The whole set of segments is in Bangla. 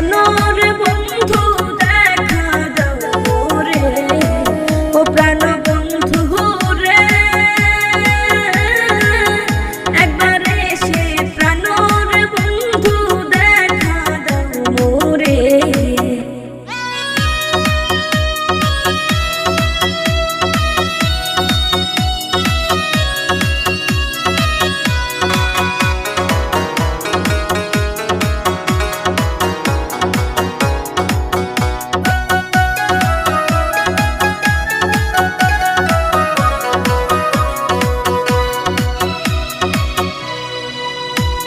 no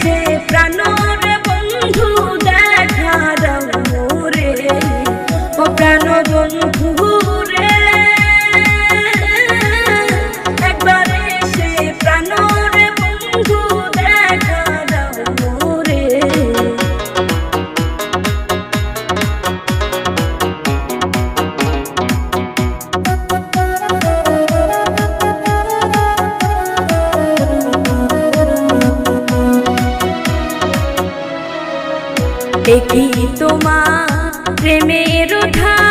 সে প্রাণর বন্ধু দেখা দাও মোরে। ও প্রাণ বন্ধু দেখি তোমার প্রেমের ধারা